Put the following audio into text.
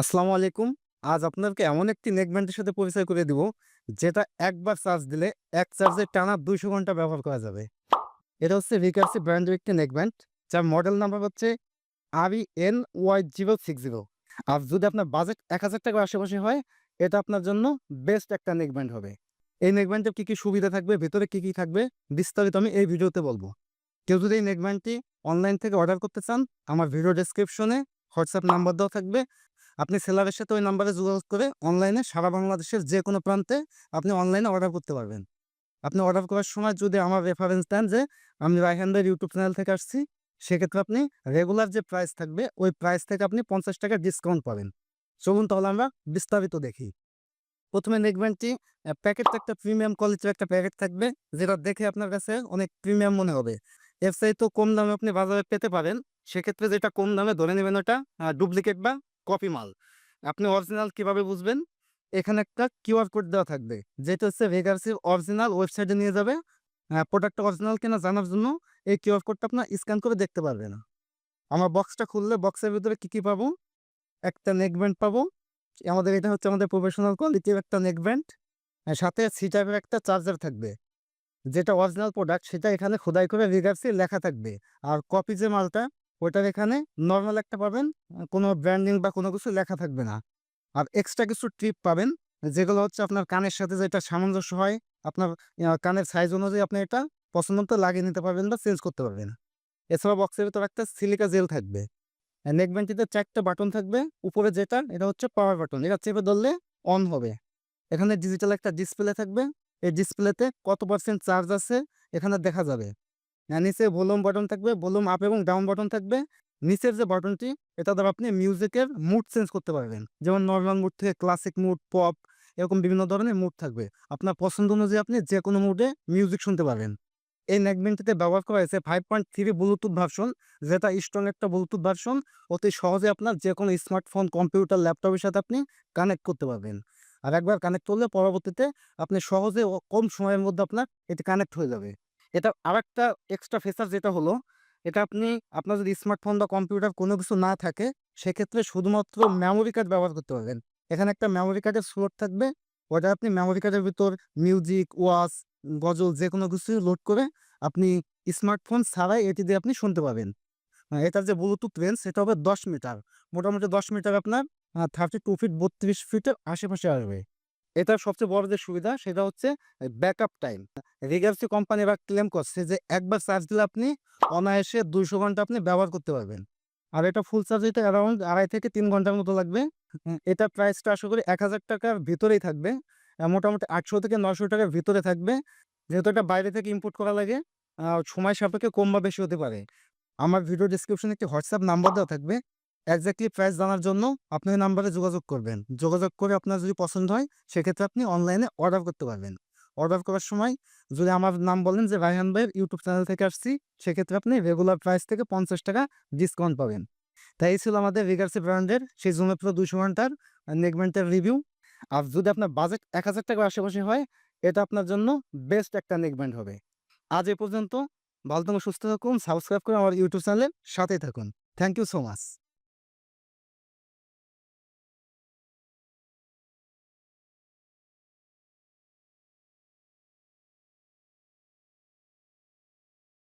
আসসালামু আলাইকুম। আজ আপনাকে এমন একটি নেক ব্যান্ডের সাথে পরিচয় করে দিব, যেটা একবার চার্জ দিলে এক চার্জে টানা ২০০ ঘণ্টা ব্যবহার করা যাবে। এটা হচ্ছে রিকার্সিভ ব্র্যান্ডের একটি নেক ব্যান্ড, যার মডেল নাম্বার হচ্ছে RENY060 আর যদি আপনার বাজেট ৳১,০০০ টাকার আশেপাশে হয়, এটা আপনার জন্য বেস্ট একটা নেক ব্যান্ড হবে। এই নেক ব্যান্ডের কী, কী সুবিধা থাকবে, ভেতরে কী, কী থাকবে, বিস্তারিত আমি এই ভিডিওতে বলব কেউ যদি এই নেক ব্যান্ডটি অনলাইন থেকে অর্ডার করতে চান, আমার ভিডিও ডেসক্রিপশনে হোয়াটসঅ্যাপ নাম্বার দেওয়া থাকবে। আপনি সেলারের সাথে ওই নাম্বারে যোগাযোগ করে অনলাইনে সারা বাংলাদেশের যে কোনো প্রান্তে আপনি অনলাইনে অর্ডার করতে পারবেন। আপনি অর্ডার করার সময় যদি আমার রেফারেন্স দেন যে, আমি ভাইয়ের ইউটিউব চ্যানেল থেকে আসছি, সেক্ষেত্রে আপনি রেগুলার যে প্রাইস থাকবে, ওই প্রাইস থেকে আপনি ৳৫০ ডিসকাউন্ট পাবেন। চলুন তাহলে আমরা বিস্তারিত দেখি। প্রথমে ব্যান্ডটি অ্যা প্যাকেটটা একটা প্রিমিয়াম কোয়ালিটির একটা প্যাকেট থাকবে, যেটা দেখে আপনার কাছে অনেক প্রিমিয়াম মনে হবে। এর তো কম দামে আপনি বাজারে পেতে পারেন। সেক্ষেত্রে যেটা কম দামে ধরে নেবেন ওটা ডুপ্লিকেট বা কপি মাল। আপনি অরিজিনাল কীভাবে বুঝবেন? এখানে একটা কিউআর কোড দেওয়া থাকবে, যেটা হচ্ছে রিকার্সিভ অরিজিনাল ওয়েবসাইটে নিয়ে যাবে। প্রোডাক্টটা অরিজিনাল কিনা জানার জন্য এই কিউআর কোডটা আপনার স্ক্যান করে দেখতে পারবেন। আমার বক্সটা খুললে বক্সের ভিতরে কী, কী পাবো? একটা নেক ব্যান্ড পাবো। আমাদের এটা হচ্ছে আমাদের প্রফেশনাল কোয়ালিটির একটা নেক ব্যান্ড। সাথে সি টাইপের একটা চার্জার থাকবে। যেটা অরিজিনাল প্রোডাক্ট সেটা এখানে খোদাই করে রিকার্সি লেখা থাকবে। আর কপি যে মালটা, ওইটার এখানে নর্মাল একটা পাবেন, কোনো ব্র্যান্ডিং বা কোনো কিছু লেখা থাকবে না। আর এক্সট্রা কিছু ট্রিপ পাবেন, যেগুলো হচ্ছে আপনার কানের সাথে যেটা সামঞ্জস্য হয়, আপনার কানের সাইজ অনুযায়ী আপনি এটা পছন্দ মতো লাগিয়ে নিতে পারবেন বা চেঞ্জ করতে পারবেন। এছাড়াও বক্সের ভিতরে একটা সিলিকা জেল থাকবে। অ্যা নেক ব্যান্ডটিতে ৪ বাটন থাকবে। উপরে যেটা, এটা হচ্ছে পাওয়ার বাটন। এটা চেপে ধরলে অন হবে। এখানে ডিজিটাল একটা ডিসপ্লে থাকবে। এই ডিসপ্লেতে কত পার্সেন্ট চার্জ আছে এখানে দেখা যাবে। নিচে ভলিউম বাটন থাকবে, ভলিউম আপ এবং ডাউন বাটন থাকবে। নিচের যে বাটনটি, এটা দ্বারা আপনি মিউজিকের মুড চেঞ্জ করতে পারবেন। যেমন নর্মাল মুড থেকে ক্লাসিক মুড, পপ এরকম বিভিন্ন ধরনের মুড থাকবে। আপনার পছন্দ অনুযায়ী আপনি যে কোনো মুডে মিউজিক শুনতে পারবেন। এই নেক ব্যান্ডটিতে ব্যবহার করা হয়েছে 5.3 ব্লুটুথ ভার্সন, যেটা স্ট্রং একটা ব্লুটুথ ভার্সন। অতি সহজে আপনার যে কোনো স্মার্টফোন, কম্পিউটার, ল্যাপটপের সাথে আপনি কানেক্ট করতে পারবেন। আর একবার কানেক্ট করলে পরবর্তীতে আপনি সহজে কম সময়ের মধ্যে আপনার এটি কানেক্ট হয়ে যাবে। এটার আরেকটা এক্সট্রা ফিচার যেটা হলো, এটা আপনি আপনার যদি স্মার্টফোন বা কম্পিউটার কোনো কিছু না থাকে, সেক্ষেত্রে শুধুমাত্র মেমোরি কার্ড ব্যবহার করতে পারবেন। এখানে একটা মেমোরি কার্ডের স্লট থাকবে। ওটা আপনি মেমোরি কার্ডের ভিতর মিউজিক, ওয়াচ, গজল যে কোনো কিছু লোড করে আপনি স্মার্টফোন ছাড়াই এটি দিয়ে আপনি শুনতে পাবেন। এটার যে ব্লুটুথ রেঞ্জ, সেটা হবে ১০ মিটার। মোটামুটি ১০ মিটার আপনার থার্টি টু ফিট ৩২ ফিটের আশেপাশে আসবে। এটার সবচেয়ে বড় যে সুবিধা, সেটা হচ্ছে ব্যাকআপ টাইম। রিকার্সি কোম্পানি এবার ক্লেম করছে যে, একবার চার্জ দিলে আপনি অনায়াসে ২০০ ঘণ্টা আপনি ব্যবহার করতে পারবেন। আর এটা ফুল চার্জ দিতে অ্যারাউন্ড ২.৫ থেকে তিন ঘণ্টার মতো লাগবে। এটার প্রাইসটা আশা করি এক হাজার টাকার ভিতরেই থাকবে। মোটামুটি আটশো থেকে নশো টাকার ভিতরে থাকবে। যেহেতু এটা বাইরে থেকে ইম্পোর্ট করা লাগে, সময় সাপেক্ষে কম বা বেশি হতে পারে। আমার ভিডিও ডেসক্রিপশনে একটি হোয়াটসঅ্যাপ নাম্বার দেওয়া থাকবে। এক্সাক্টলি প্রাইস জানার জন্য আপনি ওই নাম্বারে যোগাযোগ করবেন। যোগাযোগ করে আপনার যদি পছন্দ হয়, সেক্ষেত্রে আপনি অনলাইনে অর্ডার করতে পারবেন। অর্ডার করার সময় যদি আমার নাম বলেন যে, রায়হান ভাইয়ের ইউটিউব চ্যানেল থেকে আসছি, সেক্ষেত্রে আপনি রেগুলার প্রাইস থেকে ৳৫০ ডিসকাউন্ট পাবেন। তাই এই ছিল আমাদের রিকার্সি ব্র্যান্ডের সেই জনপ্রিয় ২০০ ঘণ্টার আ নেক ব্যান্ডটার রিভিউ। আর যদি আপনার বাজেট এক হাজার টাকার আশেপাশে হয়, এটা আপনার জন্য বেস্ট একটা ব্যান্ড হবে। আজ এ পর্যন্ত। ভালো থাকুন, সুস্থ থাকুন। সাবস্ক্রাইব করে আমার ইউটিউব চ্যানেলের সাথেই থাকুন। Thank you so much.